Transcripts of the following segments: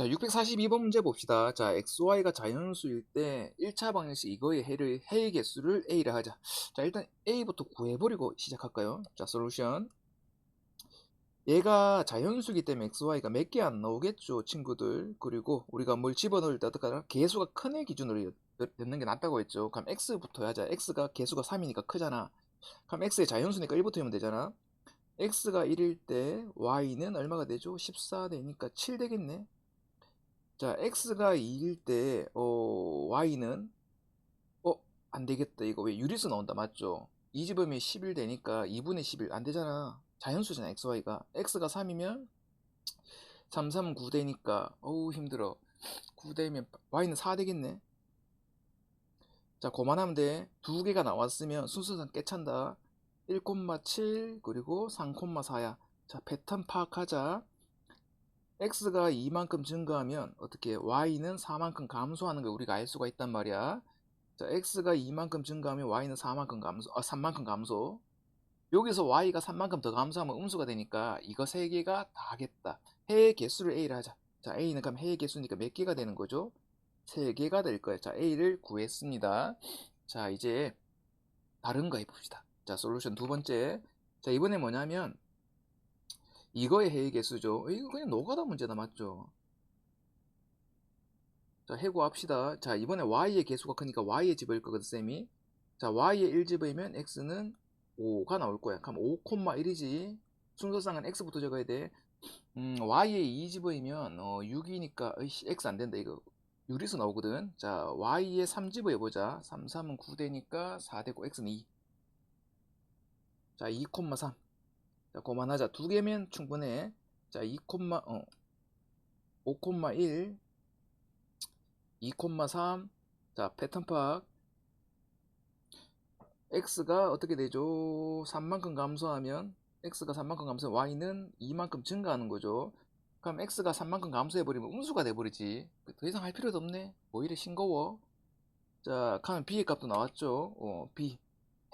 자, 642번 문제 봅시다. 자, xy가 자연수일 때 1차 방정식 이거의 해를, 해의 개수를 a라 하자. 자, 일단 a부터 구해버리고 시작할까요? 자, 솔루션. 얘가 자연수기 때문에 xy가 몇 개 안 나오겠죠, 친구들. 그리고 우리가 뭘 집어넣을 때 어떡하나? 개수가 큰 애 기준으로 넣는 게 낫다고 했죠. 그럼 x부터 하자. x가 개수가 3이니까 크잖아. 그럼 x의 자연수니까 1부터 하면 되잖아. x가 1일 때 y는 얼마가 되죠? 14 되니까 7 되겠네. 자, x가 2일 때, 어, y는, 어, 안 되겠다. 이거 왜 유리수 나온다. 맞죠? 2 집으면 11 되니까 2분의 11안 되잖아. 자연수잖아, xy가. x가 3이면 3, 3, 9 되니까, 어우, 힘들어. 9 되면 y는 4 되겠네. 자, 그만하면 돼. 두 개가 나왔으면 순서상 깨찬다. 1,7 그리고 3,4야. 자, 패턴 파악하자. X가 2만큼 증가하면 어떻게 y는 4만큼 감소하는 걸 우리가 알 수가 있단 말이야. 자, x가 2만큼 증가하면 y는 4만큼 감소, 아, 3만큼 감소. 여기서 y가 3만큼 더 감소하면 음수가 되니까 이거 세 개가 다 하겠다. 해의 개수를 a를 하자. 자, a는 그럼 해의 개수니까 몇 개가 되는 거죠? 세 개가 될 거예요. 자, a를 구했습니다. 자, 이제 다른 거 해봅시다. 자, 솔루션 두 번째. 자, 이번에 뭐냐면 이거의 해의 개수죠. 이거 그냥 노가다 문제다 맞죠? 자, 해고합시다. 자, 이번에 y의 개수가 크니까 y의 집을 거거든, 쌤이. 자, y의 1집이면 x는 5가 나올 거야. 그럼 5,1이지. 순서상은 x부터 적어야 돼. 음, y의 2집이면 어, 6이니까 어이씨, x 안 된다. 이거 유리수 나오거든. 자, y의 3집을 해보자. 3, 3은 9 되니까 4 되고 x는 2. 자, 2,3. 자, 그만하자. 두 개면 충분해. 자, 2, 어, 5,1, 2,3. 자, 패턴 파악. x가 어떻게 되죠? 3만큼 감소하면 x가 3만큼 감소하면 y는 2만큼 증가하는 거죠. 그럼 x가 3만큼 감소해버리면 음수가 돼버리지. 더 이상 할 필요도 없네. 오히려 싱거워. 자, 그러면 b의 값도 나왔죠. 어, b.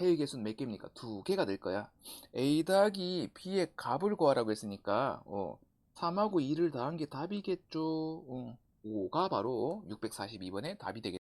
해의 개수는 몇 개입니까? 두 개가 될 거야. a 더하기 b의 값을 구하라고 했으니까 어, 3하고 2를 더한 게 답이겠죠. 어, 5가 바로 642번의 답이 되겠죠.